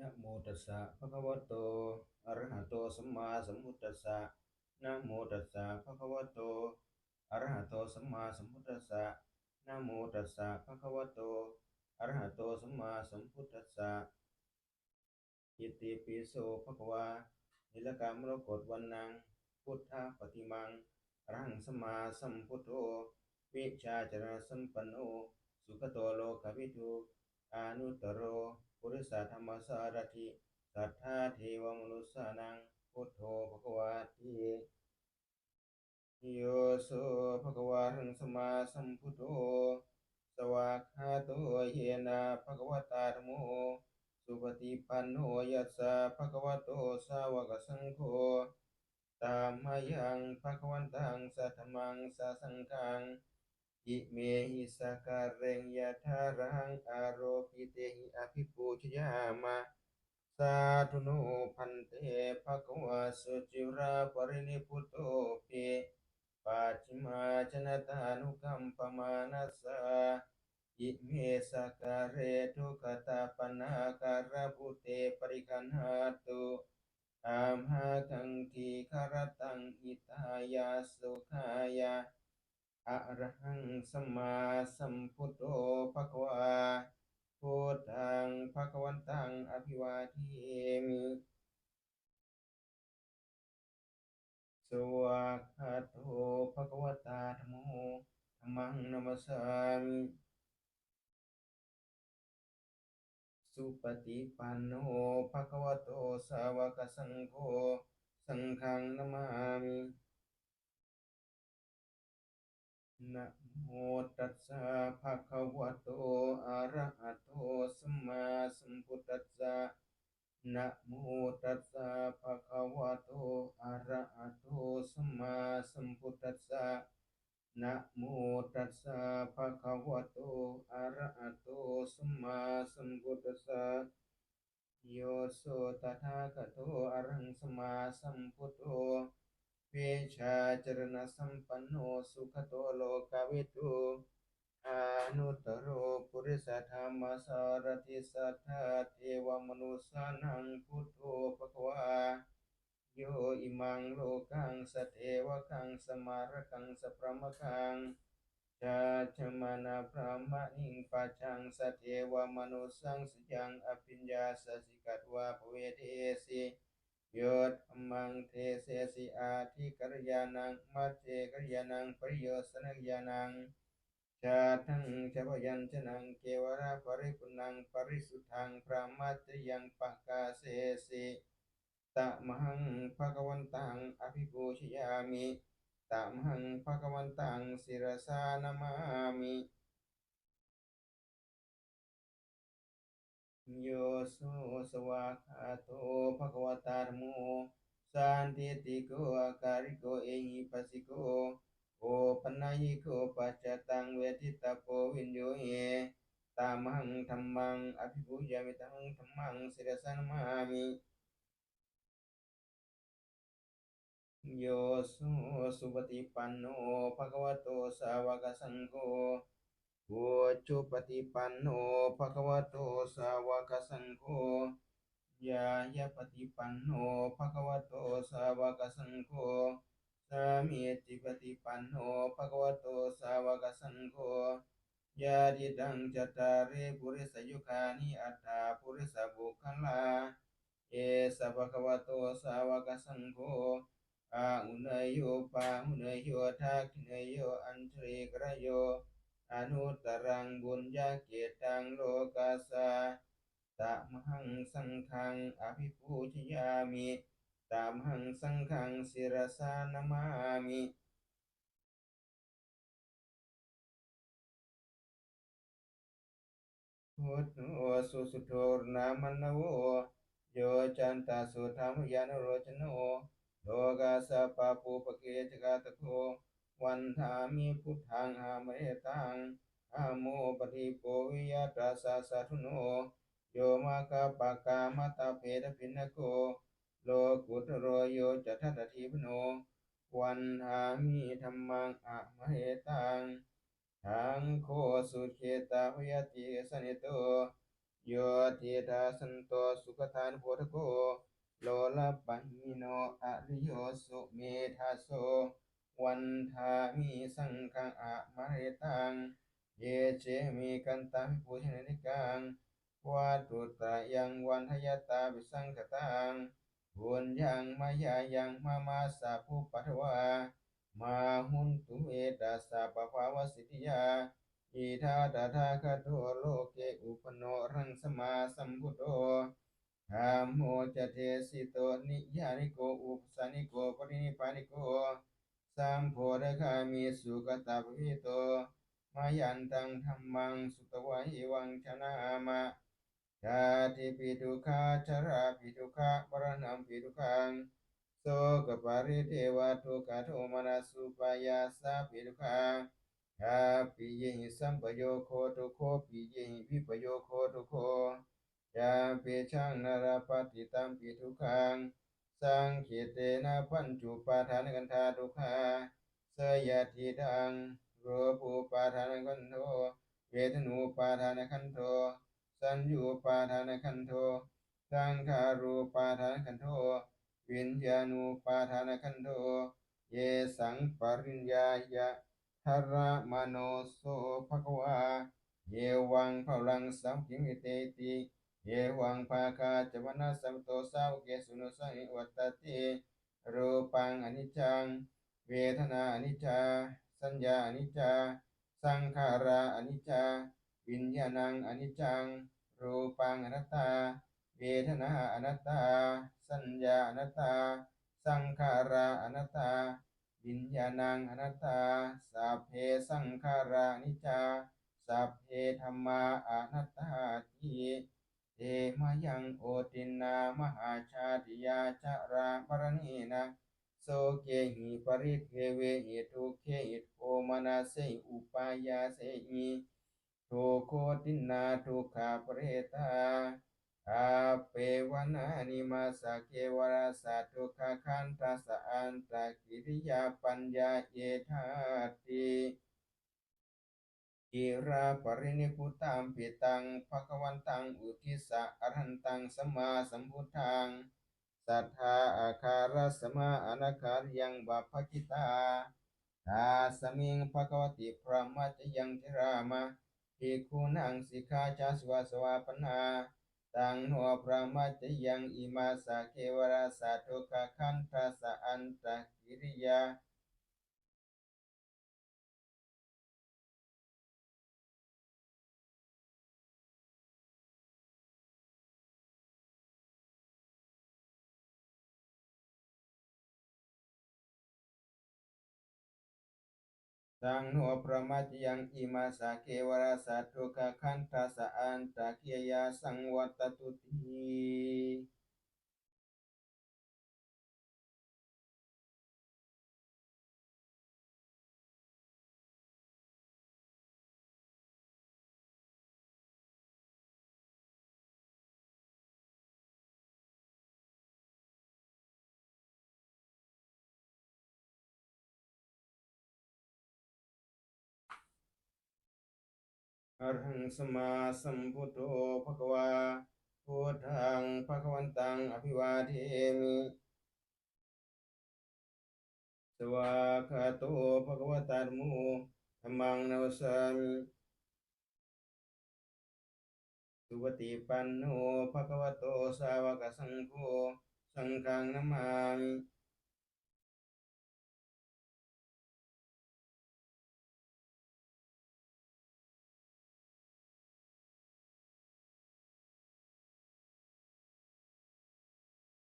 นะโมตัสสะภะคะวะโตอะระหะโตสัมมาสัมพุทธัสสะนะโมตัสสะภะคะวะโตอะระหะโตสัมมาสัมพุทธัสสะนะโมตัสสะภะคะวะโตอะระหะโตสัมมาสัมพุทธัสสะอิติปิโสภะคะวานิลกามรกตวันนังพุทธปฏิมังรังสัมมาสัมพุทโธวิชาจารสัมปันโนสุขโตโลกวิทูอานุตโร ปุริสธรรมสารถิสัทธาเทวมนุสานังพุทโธภควาติโยโสภควาหังสมาสัมพุทโธสวากขาโตเยนะภควตาธโมสุปฏิปันโนยัสสะภควโตสาวกสังโฆตามมายังภควันตังสัทธมังสสังฆัง อิเมหิสการเรงยะทารังอารโปิเตหิอภิปูชยามะสาธุโนพันเตภะคะวะสุจิราปรินิพุตโตเปปัจมาชนะตานุกัมปมานัสสะอิเมสการเรทุกตาปนาการะพุเตปริคันหาตุอามหากังทีคารตังอิตายาสุขายา อะระหังสัมมาสัมพุทโธภะคะวาพุทธังภะคะวันตังอภิวาเทมิสวากขาโตภะคะวตาธัมโมธัมมังนัมสสามิสุปฏิปันโนภะคะวะโตสาวกสังโฆสังฆังนามามิ นะโมตัสสะภะคะวะโต อะระหะโต สัมมาสัมพุทธัสสะนะโมตัสสะภะคะวะโต อะระหะโต สัมมาสัมพุทธัสสะนะโมตัสสะภะคะวะโต อะระหะโต สัมมาสัมพุทธัสสะโยโสตถาคโต อะระหังสัมมาสัมพุทโธ เวชาจรณสัมปันโนสุขโตโลกวิทูอนุตโรปุริสธรรมสารติสัทธาเทวมนุสานังพุทโธภควาโยอิมังโลกังสเทวกังสมารกังสพรมกังชาชมานาพระมะนิงปัจังสเทวมนุสสังสยังอภิญญาสสิกัตวาภเวเทสิ โยธมังเทเสสิอาทิกัลยานังมัจเจกัลยานังปริโยสนกัลยานังชาทังชาพยัญชนังเกวราปริปุนังปริสุทธังพระมัจจยังปะกาเสสิตะมหังภะคะวันตังอภิปูชยามิตะมหังภะคะวันตังศิรสานามามิ โยโสสวากขาโตภควตาธัมโมสันติติโกอาการิโกเอหิปัสสิโกโอปัญญิโกปัจจตังเวทิตาโพวินโยเฮตามังธัมมังอภิปุยามิตังธัมมังศิรสานมามิโยโสสุปฏิปันโนภควโตสาวกสังโฆ โอจุปฏิปันโนภะคะวะโตสาวกสังโฆยายะปฏิปันโนภะคะวะโตสาวกสังโฆสามีจิปฏิปันโนภะคะวะโตสาวกสังโฆยาติดังจัตตาริปุริสยุคานิอัตตาปุริสบุคลาเอสะภะคะวะโตสาวกสังโฆอาอุเนยโยปาหุเนยโยทักเนยโยอัญชริกระโย อนุตรังบุญญาเกตังโลกาสาตามหังสังฆังอภิปูชยามิตามหังสังฆังศิรสานามามิพุทโธสุสุโธนามันนโวโยจันตาสุธรรมยานโรจโนโลกาสปะปูปะเกจกาตโค วันธามิพุทธังหามเรตังหาโมปฏิโปวิยตราสาสาธุโน โยมาคาปะกามตาเพทพินโก โลกุตโรโยจัตถะทีพโน วันหามิธรรมังอะมเหตังทังโคสุเขตาพยติสนิโตโยติทาสันโตสุขทานโพธโกโลลปัญญโนอริโยสุเมธาโส วันทามิสังฆังอะมะเรตัง เยเจมิกันตังปุชนิกังวาตุตายังวันทยตาวิสังขตังบุญยังมายายังมามาสาภูปัทวา มาหุนตุเอตัสสะปะภาวสิทธิยาอิทาตถาคโตโลเกอุปโนรังสมาสัมพุทโธธรรมโมจเทสิโตนิยานิโกอุปสานิโกปรินิพานิโก สัมโพธคามีสุกตาภิโตมายันตังธรรมังสุตวะหิวังชนะมะชาติปิทุขาชราปิทุขะปรณัมปิทุขังโสกปาริเทวทุกขโทมนัสสุปายาสาปิทุกขาชาปิเยหิสัมปโยโคทุโคปิเยหิวิปโยโคทุโคยาปิชังนารปฏิตัมปิทุขัง สังขเตนะปัญจุปาทานกันธาทุกขาเสยติดังรูปูปาทานกันโทเวทนูปาทานขันโท สัญญูปาทานขันโทสังขารูปาทานขันโท วิญญาณูปาทานขันโท เยสังปริญญายะทรมโนโสภควา เยวังพลังสัมพิมิเตติ เยวังภาคาจวนาสัมโตสาวเกสุนุสังวัตติรูปังอนิจจัง เวทนาอนิจจา สัญญาอนิจจา สังขาราอนิจจา วิญญาณังอนิจจัง รูปังอนัตตา เวทนาอนัตตา สัญญาอนัตตา สังขาราอนัตตา วิญญาณังอนัตตา สัพเพสังขารานิจจา สัพเพธรรมาอนัตตาทิ เตมยังโอตินามหาชาติยาจาราปรณีนะโสเกหิปริเทเวหิทุเคหิโทมนาเสอุปายาเสหิทุโคตินาทุขาปเรตาอาเปวนานิมาสเกวราสะทุกขคันตัสสะอันตะกิริยาปัญญาเยธาติ อิราปรินิพุตัมปิตังภควันตังอุทิสะอรหันตังสมาสัมพุทธังสัทธาอาคารัสมาอนาคารยังบัพพกิตาทาสมิงภควติพระมัจยังเทรามะภิกขุนังสิกขาจาสวาสวาปนาตังโนพระมัจยังอิมาสะเกวราสะทุกขคัน สังโนประมาจยังอิมาสาเกวราสัตุกขคันทัสสะอันตะเกียสังวัตตุตี อรหังสมาสัมพุทโธภะควาพุทธังภะควันตังอภิวาเทมิสวาคาโตภะควตารมโมธัมมังนวสสามิสุปฏิปันโนภะควโตสาวกสังโฆสังฆังนามามิ